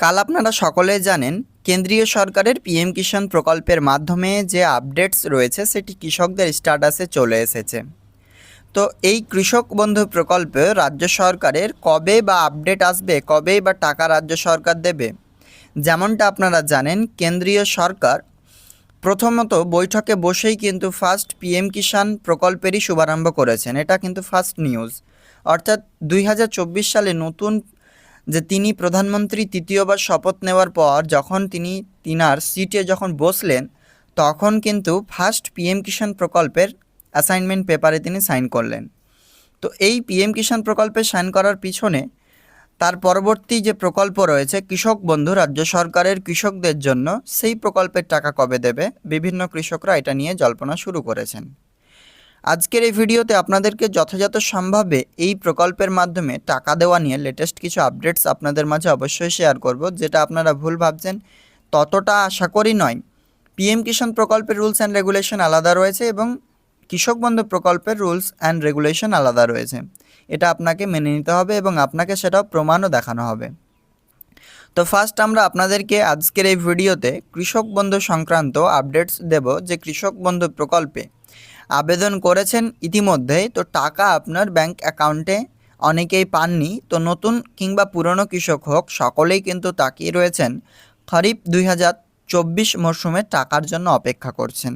কাল আপনারা সকলেই জানেন, কেন্দ্রীয় সরকারের পিএম কিষাণ প্রকল্পের মাধ্যমে যে আপডেটস রয়েছে সেটি কৃষকদের স্ট্যাটাসে চলে এসেছে। তো এই কৃষক বন্ধু প্রকল্পে রাজ্য সরকারের কবে বা আপডেট আসবে কবে বা টাকা রাজ্য সরকার দেবে, যেমনটা আপনারা জানেন, কেন্দ্রীয় সরকার প্রথমত বৈঠকে বসেই কিন্তু ফার্স্ট পিএম কিষাণ প্রকল্পেরই শুভারম্ভ করেছেন। এটা কিন্তু ফার্স্ট নিউজ। অর্থাৎ দুই হাজার চব্বিশ সালে নতুন যে তিনি প্রধানমন্ত্রী তৃতীয়বার শপথ নেওয়ার পর যখন তিনি তিনার সিটে যখন বসলেন, তখন কিন্তু ফার্স্ট পিএম কিষাণ প্রকল্পের অ্যাসাইনমেন্ট পেপারে তিনি সাইন করলেন। তো এই পিএম কিষাণ প্রকল্পে সাইন করার পিছনে তার পরবর্তী যে প্রকল্প রয়েছে, কৃষক বন্ধু রাজ্য সরকারের কৃষকদের জন্য, সেই প্রকল্পের টাকা কবে দেবে? বিভিন্ন কৃষকরা এটা নিয়ে জল্পনা শুরু করেছেন। আজকের এই ভিডিওতে আপনাদেরকে যথাযথ সম্ভাবে এই প্রকল্পের মাধ্যমে টাকা দেওয়া নিয়ে লেটেস্ট কিছু আপডেটস আপনাদের মাঝে অবশ্যই শেয়ার করব, যেটা আপনারা ভুল ভাবছেন, ততটা আশা করি নয়। পিএম কিষাণ প্রকল্পের রুলস অ্যান্ড রেগুলেশন আলাদা রয়েছে এবং কৃষক বন্ধু প্রকল্পের রুলস অ্যান্ড রেগুলেশন আলাদা রয়েছে। এটা আপনাকে মেনে নিতে হবে এবং আপনাকে সেটাও প্রমাণও দেখানো হবে। তো ফার্স্ট আমরা আপনাদেরকে আজকের এই ভিডিওতে কৃষক বন্ধু সংক্রান্ত আপডেটস দেব, যে কৃষক বন্ধু প্রকল্পে আবেদন করেছেন ইতিমধ্যেই, তো টাকা আপনার ব্যাংক অ্যাকাউন্টে অনেকেই পাননি। তো নতুন কিংবা পুরনো কৃষক হোক, সকলেই কিন্তু তাকিয়ে রয়েছেন। খরিফ দুই হাজার চব্বিশ মরশুমে টাকার জন্য অপেক্ষা করছেন।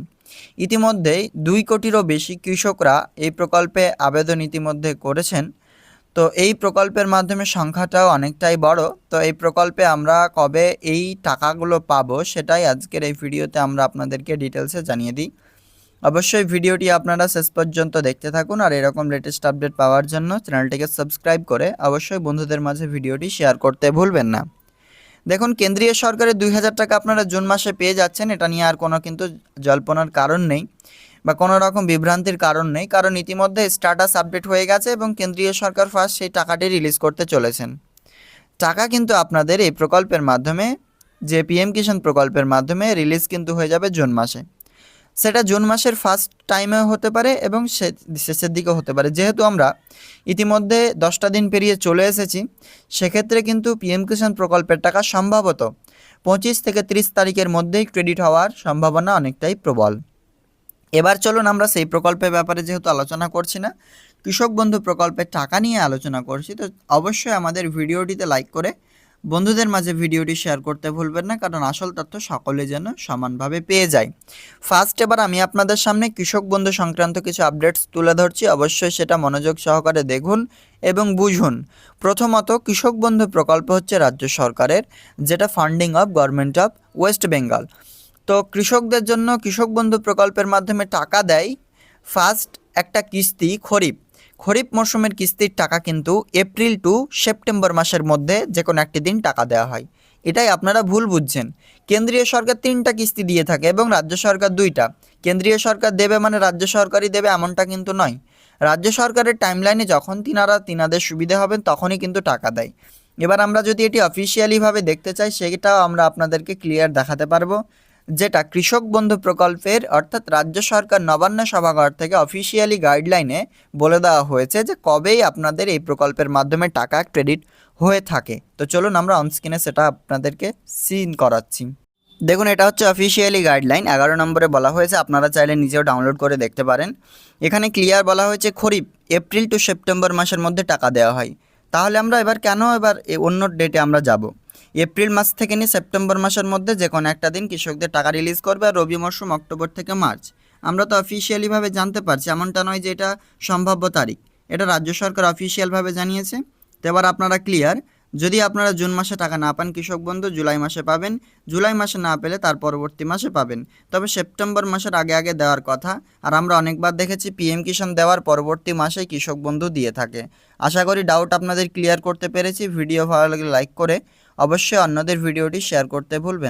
ইতিমধ্যেই দুই কোটিরও বেশি কৃষকরা এই প্রকল্পে আবেদন ইতিমধ্যে করেছেন। তো এই প্রকল্পের মাধ্যমে সংখ্যাটাও অনেকটাই বড়। তো এই প্রকল্পে আমরা কবে এই টাকাগুলো পাবো, সেটাই আজকের এই ভিডিওতে আমরা আপনাদেরকে ডিটেলসে জানিয়ে দিই। অবশ্যই ভিডিওটি আপনারা শেষ পর্যন্ত দেখতে থাকুন আর এরকম লেটেস্ট আপডেট পাওয়ার জন্য চ্যানেলটিকে সাবস্ক্রাইব করে অবশ্যই বন্ধুদের মাঝে ভিডিওটি শেয়ার করতে ভুলবেন না। দেখুন, কেন্দ্রীয় সরকারের দুই হাজার টাকা আপনারা জুন মাসে পেয়ে যাচ্ছেন, এটা নিয়ে আর কোনো কিন্তু জল্পনার কারণ নেই বা কোনো রকম বিভ্রান্তির কারণ নেই, কারণ ইতিমধ্যে স্ট্যাটাস আপডেট হয়ে গেছে এবং কেন্দ্রীয় সরকার ফার্স্ট সেই টাকাটি রিলিজ করতে চলেছেন। টাকা কিন্তু আপনাদের এই প্রকল্পের মাধ্যমে যে পিএম কিষাণ প্রকল্পের মাধ্যমে রিলিজ কিন্তু হয়ে যাবে জুন মাসে। সেটা জুন মাসের ফার্স্ট টাইমেও হতে পারে এবং শেষের দিকেও হতে পারে। যেহেতু আমরা ইতিমধ্যে দশটা দিন পেরিয়ে চলে এসেছি, সেক্ষেত্রে কিন্তু পিএম কিষাণ প্রকল্পের টাকা সম্ভবত পঁচিশ থেকে তিরিশ তারিখের মধ্যেই ক্রেডিট হওয়ার সম্ভাবনা অনেকটাই প্রবল। এবার চলুন আমরা সেই প্রকল্পের ব্যাপারে যেহেতু আলোচনা করছি না, কৃষক বন্ধু প্রকল্পের টাকা নিয়ে আলোচনা করছি, তো অবশ্যই আমাদের ভিডিওটিতে লাইক করে বন্ধুদের মাঝে ভিডিওটি শেয়ার করতে ভুলবেন না, কারণ আসল তথ্য সকলে যেন সমানভাবে পেয়ে যায়। ফার্স্ট, এবার আমি আপনাদের সামনে কৃষক বন্ধু সংক্রান্ত কিছু আপডেটস তুলে ধরছি। অবশ্যই সেটা মনোযোগ সহকারে দেখুন এবং বুঝুন। প্রথমত, কৃষক বন্ধু প্রকল্প হচ্ছে রাজ্য সরকারের, যেটা funding of government of West Bengal তো কৃষকদের জন্য কৃষক বন্ধু প্রকল্পের মাধ্যমে টাকা দেয়। ফার্স্ট, একটা কিস্তি খরিফ। খরিফ মরশুমের কিস্তির টাকা কিন্তু এপ্রিল টু সেপ্টেম্বর মাসের মধ্যে যে কোনো একটি দিন টাকা দেওয়া হয়। এটাই আপনারা ভুল বুঝছেন। কেন্দ্রীয় সরকার তিনটা কিস্তি দিয়ে থাকে এবং রাজ্য সরকার দুইটা। কেন্দ্রীয় সরকার দেবে মানে রাজ্য সরকারই দেবে এমনটা কিন্তু নয়। রাজ্য সরকারের টাইমলাইনে যখন তিনারা তিনাদের সুবিধে হবেন তখনই কিন্তু টাকা দেয়। এবার আমরা যদি এটি অফিসিয়ালিভাবে দেখতে চাই, সেটাও আমরা আপনাদেরকে ক্লিয়ার দেখাতে পারব। যেটা কৃষক বন্ধু প্রকল্পের, অর্থাৎ রাজ্য সরকার নবান্ন সভাঘর থেকে অফিসিয়ালি গাইডলাইনে বলে দেওয়া হয়েছে যে কবেই আপনাদের এই প্রকল্পের মাধ্যমে টাকা ক্রেডিট হয়ে থাকে। তো চলুন আমরা অনস্ক্রিনে সেটা আপনাদেরকে সিন করাচ্ছি। দেখুন, এটা হচ্ছে অফিসিয়ালি গাইডলাইন এগারো নম্বরে বলা হয়েছে, আপনারা চাইলে নিজেও ডাউনলোড করে দেখতে পারেন। এখানে ক্লিয়ার বলা হয়েছে, খরিফ এপ্রিল টু সেপ্টেম্বর মাসের মধ্যে টাকা দেওয়া হয়। তাহলে আমরা এবার কেন এবার অন্য ডেটে আমরা যাব? এপ্রিল মাস থেকে নিয়ে সেপ্টেম্বর মাসের মধ্যে যে কোনো একটা দিন কৃষকদের টাকা রিলিজ করবে আর রবি মরশুম অক্টোবর থেকে মার্চ। আমরা তো অফিসিয়ালিভাবে জানতে পারছি, এমনটা নয় যে এটা সম্ভাব্য তারিখ। এটা রাজ্য সরকার অফিসিয়ালভাবে জানিয়েছে। তো এবার আপনারা ক্লিয়ার যদি আপনারা জুন মাসে টাকা না পান কৃষক বন্ধু, জুলাই মাসে পাবেন। জুলাই মাসে না পেলে তার পরবর্তী মাসে পাবেন। তবে সেপ্টেম্বর মাসের আগে আগে দেওয়ার কথা, আর আমরা অনেকবার দেখেছি পিএম কিষাণ দেওয়ার পরবর্তী মাসে কৃষক বন্ধু দিয়ে থাকে। আশা করি ডাউট আপনাদের ক্লিয়ার করতে পেরেছি। ভিডিও ভালো লাগলে লাইক করে অবশ্যই অন্যদের ভিডিওটি শেয়ার করতে ভুলবেন